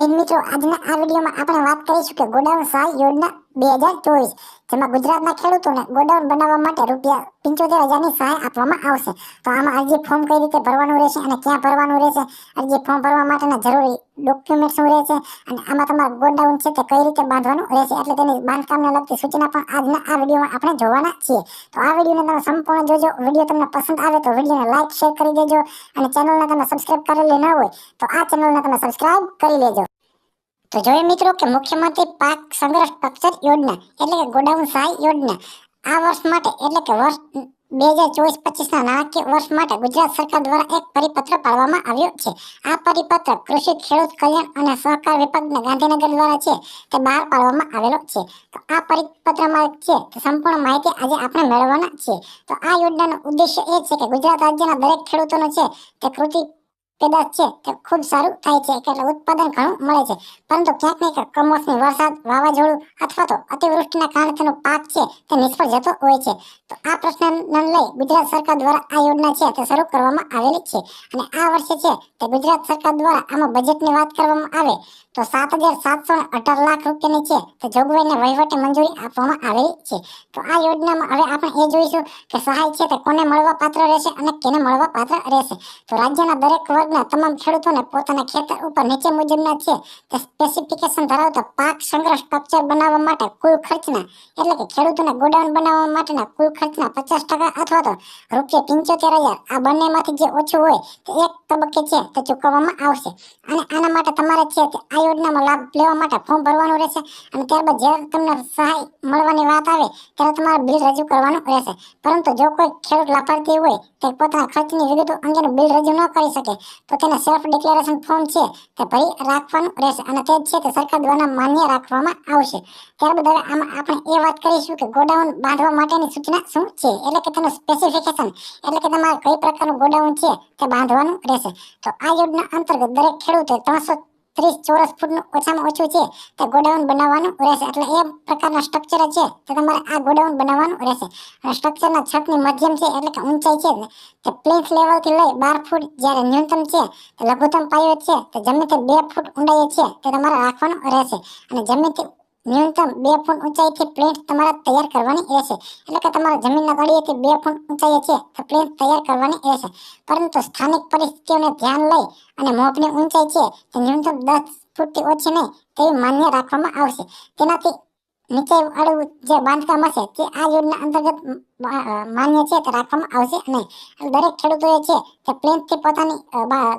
મિત્રો આજના આ વિડીયોમાં આપણે વાત કરીશું કે ગોડાઉન સહાય યોજના બે હજાર ચોવીસ, જેમાં ગુજરાતના ખેડૂતોને ગોડાઉન બનાવવા માટે રૂપિયા પંચોતેર હજારની સહાય આપવામાં આવશે. તો આમાં અરજી ફોર્મ કઈ રીતે ભરવાનું રહેશે અને ક્યાં ભરવાનું રહેશે? અરજી ફોર્મ ભરવા માટેના જરૂરી ડોક્યુમેન્ટ શું રહેશે? અને આમાં તમારું ગોડાઉન છે તે કઈ રીતે બાંધવાનું રહેશે? એટલે તેની બાંધકામને લગતી સૂચના પણ આજના આ વિડીયોમાં આપણે જોવાના છીએ. તો આ વિડીયોને તમે સંપૂર્ણ જોજો. વીડિયો તમને પસંદ આવે તો વિડીયોને લાઇક શેર કરી દેજો અને ચેનલને તમે સબસ્ક્રાઇબ કરેલી ન હોય તો આ ચેનલને તમે સબસ્ક્રાઇબ કરી લેજો. તો જોઈએ મિત્રો કે મુખ્યમંત્રી પાક સંગ્રહ સ્ટ્રક્ચર યોજના એટલે કે ગોડાઉન સહાય યોજના, આ વર્ષ માટે એટલે કે વર્ષ બે હજાર ચોવીસ પચીસના નાણાકીય વર્ષ માટે ગુજરાત સરકાર દ્વારા એક પરિપત્ર પાડવામાં આવ્યો છે. આ પરિપત્ર કૃષિ, ખેડૂત કલ્યાણ અને સહકાર વિભાગના ગાંધીનગર દ્વારા છે તે બહાર પાડવામાં આવેલો છે. તો આ પરિપત્રમાં છે તે સંપૂર્ણ માહિતી આજે આપણે મેળવવાના છીએ. તો આ યોજનાનો ઉદ્દેશ્ય એ છે કે ગુજરાત રાજ્યના દરેક ખેડૂતોનો છે તે કૃષિ પેદાશ છે, તે ખૂબ સારું થાય છે, એટલે ઉત્પાદન ઘણું મળે છે. પરંતુ ક્યાંક ને કમોસમી વરસાદ, વાવાઝોડું અથવા તો અતિવૃષ્ટિના કારણે તેનો પાક છે, તે નિષ્ફળ જતો હોય છે. તો આ પ્રશ્નને લઈ ગુજરાત સરકાર દ્વારા આ યોજના છે, તે શરૂ કરવામાં આવેલી છે. અને આ વર્ષે છે, તે ગુજરાત સરકાર દ્વારા આમાં બજેટની વાત કરવામાં આવે, તો સાત હજાર સાતસો અઢાર લાખ રૂપિયાની છે, તે જોગવાઈને વહીવટી મંજૂરી આપવામાં આવેલી છે. તો આ યોજનામાં હવે આપણે એ જોઈશું કે સહાય છે, તે કોને મળવા પાત્ર રહેશે અને કેને મળવા પાત્ર રહેશે. તો રાજ્યના દરેક વર્ગના તમામ ખેડૂતોને પોતાના ખેતર ઉપર નીચે મુજબના છે. તે સ્પેસિફિકેશન ધરાવતા પાક સંગ્રહ સ્ટ્રક્ચર બનાવવા માટે કુલ ખર્ચના, એટલે કે ખેડૂતોને ગોડાઉન બનાવવા માટેના કુલ ખર્ચના પચાસ ટકા અથવા તો રૂપિયા પંચોતેર હજાર આ બંનેમાંથી જે ઓછું હોય તે એક તબક્કે છે, તો ચૂકવવામાં આવશે. અને આના માટે તમારે છે તે આ યોજનામાં લાભ લેવા માટે ફોર્મ ભરવાનું રહેશે. અને ત્યારબાદ જ્યારે તમને સહાય મળવાની વાત આવે, ત્યારે તમારે બિલ રજૂ કરવાનું રહેશે. પરંતુ જો કોઈ ખેડૂત લાભાર્થી હોય, તે પોતાના ખર્ચની વિગતો અંગેનું બિલ રજૂ ન કરી શકે, તો તેને સેલ્ફ ડિક્લેરેશન ફોર્મ છે તે ભરી રાખવાનું રહેશે. અને તે છે તે સરકાર દ્વારા માન્ય રાખવામાં આવશે. ત્યારબાદ હવે આમાં આપણે એ વાત કરીશું કે ગોડાઉન બાંધવા માટેની સૂચના શું છે? એટલે કે તેનું સ્પેસિફિકેશન એટલે કે તમારે કઈ પ્રકારનું ગોડાઉન છે તે બાંધવાનું રહેશે. તો આ યોજના અંતર્ગત દરેક ખેડૂતે ત્રણસો ત્રીસ ચોરસ ફૂટનું ઓછામાં ઓછું છે તે ગોડાઉન બનાવવાનું રહેશે. એટલે એ પ્રકારના સ્ટ્રક્ચર છે તે તમારે આ ગોડાઉન બનાવવાનું રહેશે. અને સ્ટ્રક્ચરના છતની મધ્યમ છે એટલે કે ઊંચાઈ છે તે પ્લેન્સ લેવલથી લઈ બાર ફૂટ જ્યારે ન્યૂનતમ છે તે લઘુત્તમ પાયો છે. તે જમીનથી બે ફૂટ ઊંડાઈએ છે તે તમારે રાખવાનું રહેશે. અને જમીનથી ન્યૂનતમ બે ફૂટ ઊંચાઈથી પ્લેન્ટ તમારે તૈયાર કરવાની રહેશે એટલે કે તમારા જમીનના તળિયેથી બે ફૂટ ઊંચાઈએ છે તો પ્લેન્ટ તૈયાર કરવાની રહેશે પરંતુ સ્થાનિક પરિસ્થિતિઓને ધ્યાન લઈ અને મોપની ઊંચાઈ છે તે ન્યૂનતમ દસ ફૂટથી ઓછી નહીં તેવી માન્ય રાખવામાં આવશે. તેનાથી નીચે વાળું જે બાંધકામ હશે તે આ યોજના અંતર્ગત માન્ય છે તે રાખવામાં આવશે નહીં? દરેક ખેડૂતોએ છે તે પ્લેનથી પોતાની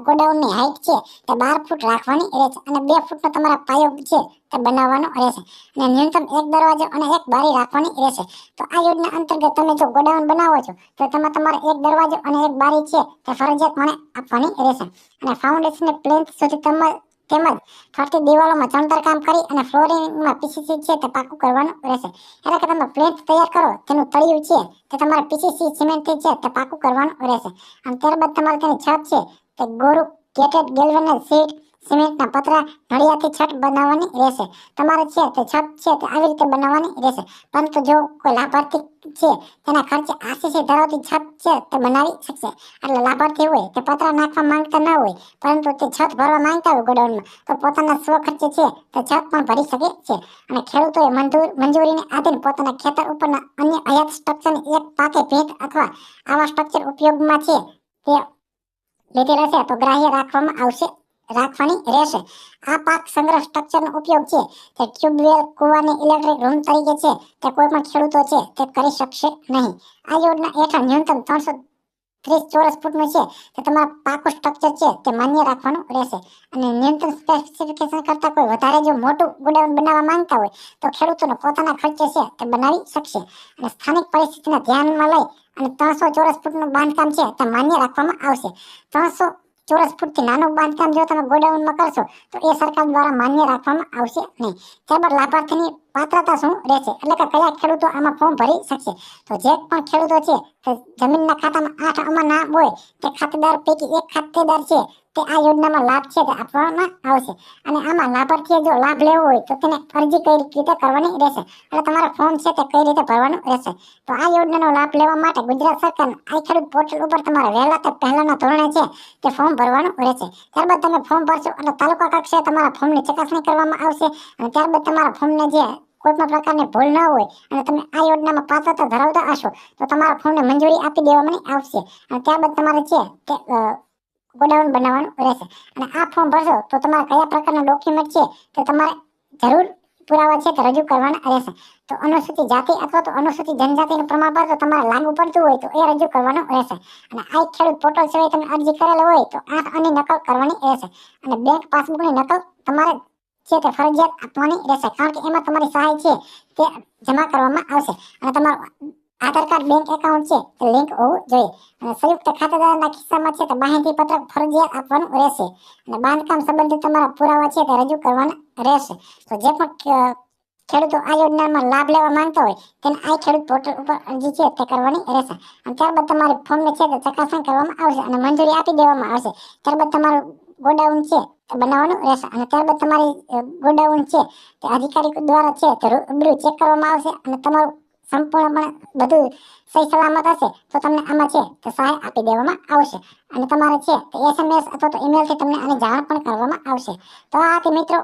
ગોડાઉનની હાઇટ છે તે બાર ફૂટ રાખવાની રહેશે અને બે ફૂટનો તમારા પાયો છે તે બનાવવાનો રહેશે અને ન્યૂનતમ એક દરવાજો અને એક બારી રાખવાની રહેશે. તો આ યોજના અંતર્ગત તમે જો ગોડાઉન બનાવો છો, તો તેમાં તમારે એક દરવાજો અને એક બારી છે તે ફરજિયાતપણે આપવાની રહેશે અને ફાઉન્ડેશનની પ્લેન સુધી તમારે તેમજ ફરતી દિવાલોમાં ચણતર કામ કરી અને ફ્લોરિંગમાં પીસીસી છે તે પાકું કરવાનું રહેશે. એટલે કે તમે પ્લેટ તૈયાર કરો, તેનું તળિયું છે તે તમારે પીસીસી સિમેન્ટથી છે તે પાકું કરવાનું રહેશે. અને ત્યારબાદ તમારે તેની છત છે તે ગોરુ કેટેડ ગેલ્વેનાઇઝ સીટ સિમેન્ટના પતરા ઢળિયાથી છત બનાવવાની રહેશે. તમારે છે તે છત છે તે આવી રીતે બનાવવાની રહેશે. પરંતુ જો કોઈ લાભાર્થી છે, તેના ખર્ચે આશીષી ધરાવતી છત છે તે બનાવી શકશે. એટલે લાભાર્થી હોય, તે પતરા નાખવા માંગતા ન હોય, પરંતુ તે છત ભરવા માંગતા હોય ગોડાઉનમાં, તો પોતાના સ્વ ખર્ચે છે તે છત પણ ભરી શકે છે. અને ખેડૂતોએ મંજૂર, મંજૂરીને આધીન પોતાના ખેતર ઉપરના અન્ય હયાત સ્ટ્રક્ચરની એક પાકે ભેટ અથવા આવા સ્ટ્રક્ચર ઉપયોગમાં છે તે લીધેલ હશે, તો ગ્રાહ્ય રાખવામાં આવશે. રાખવાની રહેશે. આ પાક સંગ્રહ સ્ટ્રક્ચરનો ઉપયોગ છે તે ટ્યુબવેલ કૂવાની ઇલેક્ટ્રિક રૂમ તરીકે છે તે કોઈ ખેડૂતો છે તે કરી શકશે નહીં. આ યોજના હેઠળ ન્યૂનતમ ત્રણસો ત્રીસ ચોરસ ફૂટનું છે તે તમારા પાકું સ્ટ્રક્ચર છે તે માન્ય રાખવાનું રહેશે. અને ન્યૂનતમ સ્પેસિફિકેશન કરતાં કોઈ વધારે જો મોટું ગોડાઉન બનાવવા માંગતા હોય તો ખેડૂતોને પોતાના ખર્ચે છે તે બનાવી શકશે. અને સ્થાનિક પરિસ્થિતિને ધ્યાનમાં લઈ અને ત્રણસો ચોરસ ફૂટનું બાંધકામ છે તે માન્ય રાખવામાં આવશે. ત્રણસો ચોરસ ફૂટથી નાનું બાંધકામ જો તમે ગોડાઉનમાં કરશો, તો એ સરકાર દ્વારા માન્ય રાખવામાં આવશે નહીં. ત્યારબાદ લાભાર્થીની પાત્રતા શું રહેશે? એટલે કે કયા ખેડૂતો આમાં ફોર્મ ભરી શકશે? તો જે પણ ખેડૂતો છે જમીનના ખાતામાં આઠ આમાં નામ હોય, તે ખાતેદાર પૈકી એક ખાતેદાર છે. તે આ યોજનામાં લાભ છે તે આપવામાં આવશે. અને આમાં લાભાર્થીએ જો લાભ લેવો હોય તો તેને અરજી કઈ રીતે કરવાની રહેશે? એટલે તમારો ફોર્મ છે તે કઈ રીતે ભરવાનું રહેશે? તો આ યોજનાનો લાભ લેવા માટે ગુજરાત સરકાર આઈ ખેડૂત પોર્ટલ ઉપર તમારે વહેલા તે પહેલાના ધોરણે છે તે ફોર્મ ભરવાનું રહેશે. ત્યારબાદ તમે ફોર્મ ભરશો એટલે તાલુકા કક્ષાએ તમારા ફોર્મની ચકાસણી કરવામાં આવશે અને ત્યારબાદ તમારા ફોર્મને જે કોઈ પણ પ્રકારની ભૂલ ન હોય અને તમે આ યોજનામાં પાત્રતા ધરાવતા હશો, તો તમારા ફોર્મને મંજૂરી આપી દેવામાં આવશે. અને ત્યારબાદ તમારે છે તે ગોડાઉન બનાવવાનું રહેશે. અને આ ફોર્મ ભરશો તો તમારે કયા પ્રકારના ડોક્યુમેન્ટ છે તે તમારે જરૂર પુરાવા છે તે રજૂ કરવાના રહેશે. તો અનુસૂચિત જાતિ અથવા તો અનુસૂચિત જનજાતિનું પ્રમાણપત્ર તમારે લાગુ પડતું હોય તો એ રજૂ કરવાનું રહેશે. અને આ ખેડૂત પોર્ટલ સિવાય તમે અરજી કરેલ હોય તો આ આની નકલ કરવાની રહેશે. અને બેંક પાસબુકની નકલ તમારે છે તે ફરજિયાત આપવાની રહેશે. કારણ કે એમાં તમારી સહાય છે તે જમા કરવામાં આવશે. અને તમારું આધાર કાર્ડ બેંક એકાઉન્ટ છે તે લિંક હોવું જોઈએ. અને સંયુક્ત ખાતેદારના કિસ્સામાં છે, તે માહિતી પત્રક ફરજિયાત આપવાનું રહેશે. અને બાંધકામ સંબંધિત તમારા પુરાવા છે, તે રજૂ કરવાના રહેશે. તો જે પણ ખેડૂતો આ યોજનામાં લાભ લેવા માંગતા હોય, તેને આ ખેડૂત પોર્ટલ ઉપર અરજી છે, તે કરવાની રહેશે. અને ત્યારબાદ તમારી ફોર્મને છે, તે ચકાસણી કરવામાં આવશે અને મંજૂરી આપી દેવામાં આવશે. ત્યારબાદ તમારું ગોડાઉન છે, તે બનાવવાનું રહેશે. અને ત્યારબાદ તમારી ગોડાઉન છે, તે અધિકારી દ્વારા છે, તે રૂબરૂ ચેક કરવામાં આવશે અને તમારું સંપૂર્ણપણે બધું સહી સલામત હશે, તો તમને આમાં છે તે સહાય આપી દેવામાં આવશે. અને તમારે છે તે એસએમએસ અથવા તો ઈમેલથી તમને આની જાણ પણ કરવામાં આવશે. તો આ હતી મિત્રો